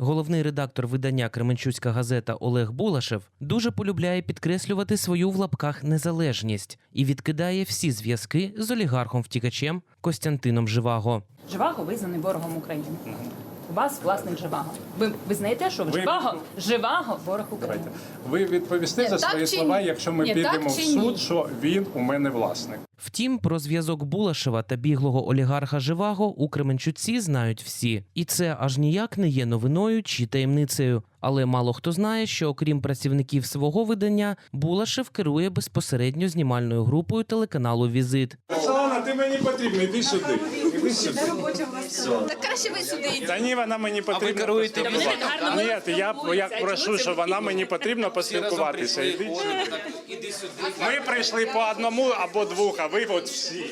Головний редактор видання Кременчуцька газета Олег Булашев дуже полюбляє підкреслювати свою в лапках незалежність і відкидає всі зв'язки з олігархом втікачем Костянтином Живаго. Живаго визнаний ворогом України. У вас власник Живаго. Ви визнаєте, що Ви- Живаго, Живаго ворог України. Давайте. Ви відповісте Ні, за так свої чи слова, якщо ми Ні, підемо так в чи суд, що він у мене власник. Втім, про зв'язок Булашева та біглого олігарха Живаго у Кременчуці знають всі, і це аж ніяк не є новиною чи таємницею. Але мало хто знає, що окрім працівників свого видання, Булашев керує безпосередньо знімальною групою телеканалу Візит. Оксана, ти мені потрібна, йди сюди. Іди сюди. Так краще ви сюди йдіть. Та ні, вона мені потрібна. керуєте поспілкуватися. гарно Ні, я, я прошу, що вона мені потрібно поспілкуватися. Іди сюди. Ми прийшли по одному або двох, а ви от всі.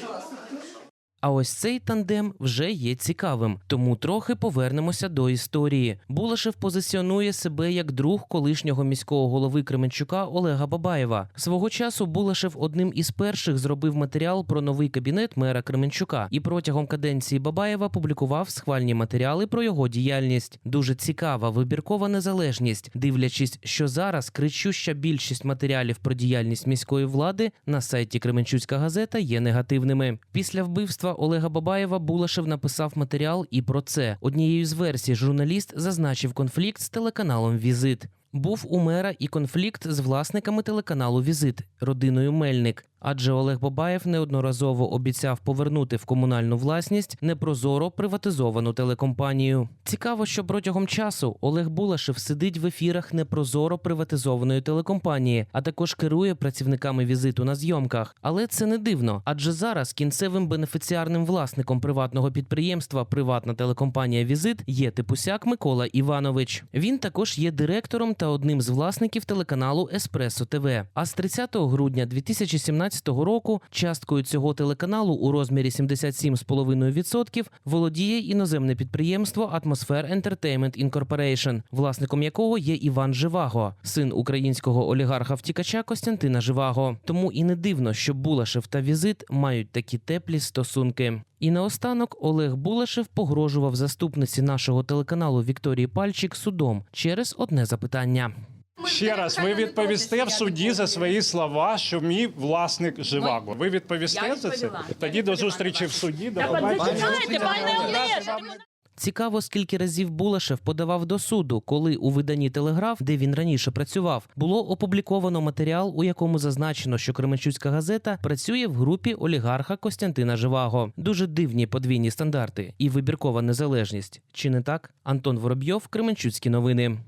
А ось цей тандем вже є цікавим, тому трохи повернемося до історії. Булашев позиціонує себе як друг колишнього міського голови Кременчука Олега Бабаєва. Свого часу Булашев одним із перших зробив матеріал про новий кабінет мера Кременчука і протягом каденції Бабаєва публікував схвальні матеріали про його діяльність. Дуже цікава вибіркова незалежність, дивлячись, що зараз кричуща більшість матеріалів про діяльність міської влади на сайті Кременчуцька газета є негативними. Після вбивства Олега Бабаєва Булашев написав матеріал і про це. Однією з версій журналіст зазначив конфлікт з телеканалом Візит. Був у мера і конфлікт з власниками телеканалу Візит родиною Мельник. Адже Олег Бабаєв неодноразово обіцяв повернути в комунальну власність непрозоро приватизовану телекомпанію. Цікаво, що протягом часу Олег Булашев сидить в ефірах непрозоро приватизованої телекомпанії, а також керує працівниками візиту на зйомках. Але це не дивно, адже зараз кінцевим бенефіціарним власником приватного підприємства Приватна телекомпанія Візит є типусяк Микола Іванович. Він також є директором та одним з власників телеканалу Еспресо ТВ. А з 30 грудня 2017 року часткою цього телеканалу у розмірі 77,5% володіє іноземне підприємство Атмосфер Entertainment Incorporation, власником якого є Іван Живаго, син українського олігарха втікача Костянтина Живаго. Тому і не дивно, що Булашев та Візит мають такі теплі стосунки. І наостанок Олег Булашев погрожував заступниці нашого телеканалу Вікторії Пальчик судом через одне запитання. Ще раз, ви відповісте в суді за свої слова, що мій власник живаго. Ви відповісте за це? Тоді до зустрічі в суді. Пане Олеже! Цікаво, скільки разів Булашев подавав до суду, коли у виданні Телеграф, де він раніше працював, було опубліковано матеріал, у якому зазначено, що Кременчуцька газета працює в групі олігарха Костянтина Живаго. Дуже дивні подвійні стандарти і вибіркова незалежність. Чи не так? Антон Воробйов, Кременчуцькі новини.